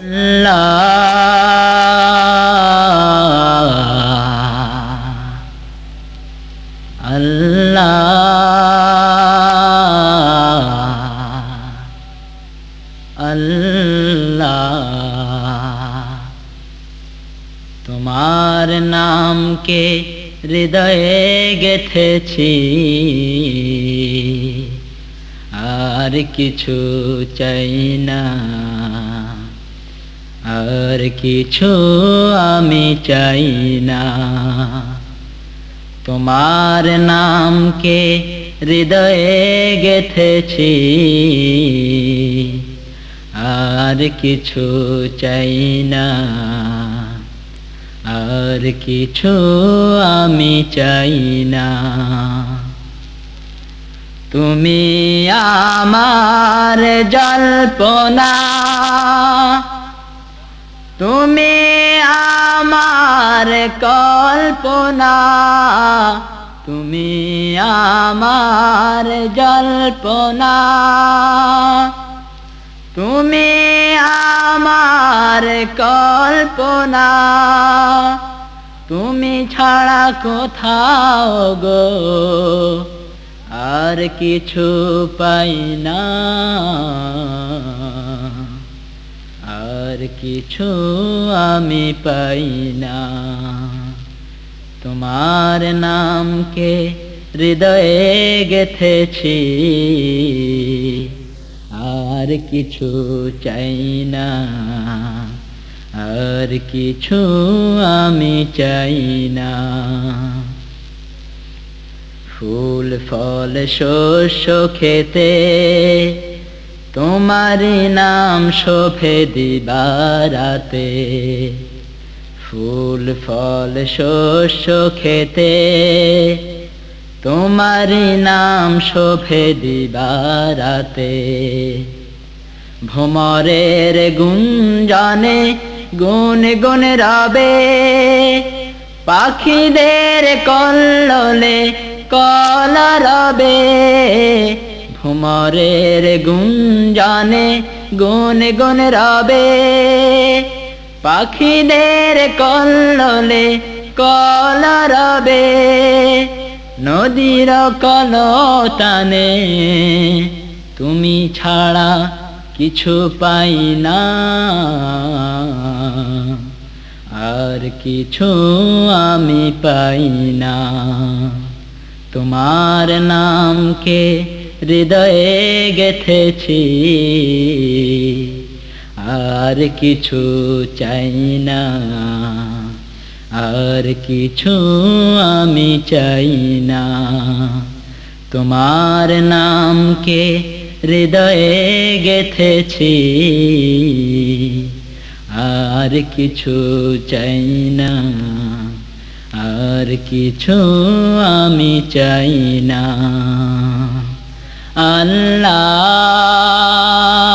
আল্লাহ। আল্লাহ। আল্লাহ। তোমার নামকে হৃদয়ে গেথেছি। আর কিছু চাই না। আর কিছু আমি চাই না। তোমার নামকে হৃদয়ে গেথেছি, আর কিছু চাই না। আর কিছু আমি চাই না। তুমি আমার জল্পনা তুমি আমার কল্পনা, তুমি আমার জল্পনা। তুমি আমার কল্পনা, তুমি ছাড়া কোথাও গো, আর কিছু পাই না। আর কিছু আমি পাই না। তোমার নামকে হৃদয়ে গেথেছি, আর কিছু চাই না। আর কিছু আমি চাই না। ফুল, ফল, শস্য খেতে তোমারই নাম শোভে দিবারাতে। ফুল, ফল, শস্য খেতে। তোমারই নাম শোভে দিবারাতে। ভ্রমরের গুঞ্জনে গুন গুন রবে। পাখিদের কল্ললে কলা রবে। ভ্রমরের গুঞ্জনে গুন গুন রবে। পাখিদের কল্ললে কল রবে। নদীর কল কলতানে তুমি ছাড়া কিছু পাই না। আর কিছু আমি পাই না। তোমার নামকে হৃদয়ে গেথেছি। আর কিছু চাই না, আর কিছু আমি চাই না। তোমার নামকে হৃদয়ে গেথেছি, আর কিছু চাই না, আর কিছু আমি চাই না। আল্লাহ আল্লাহ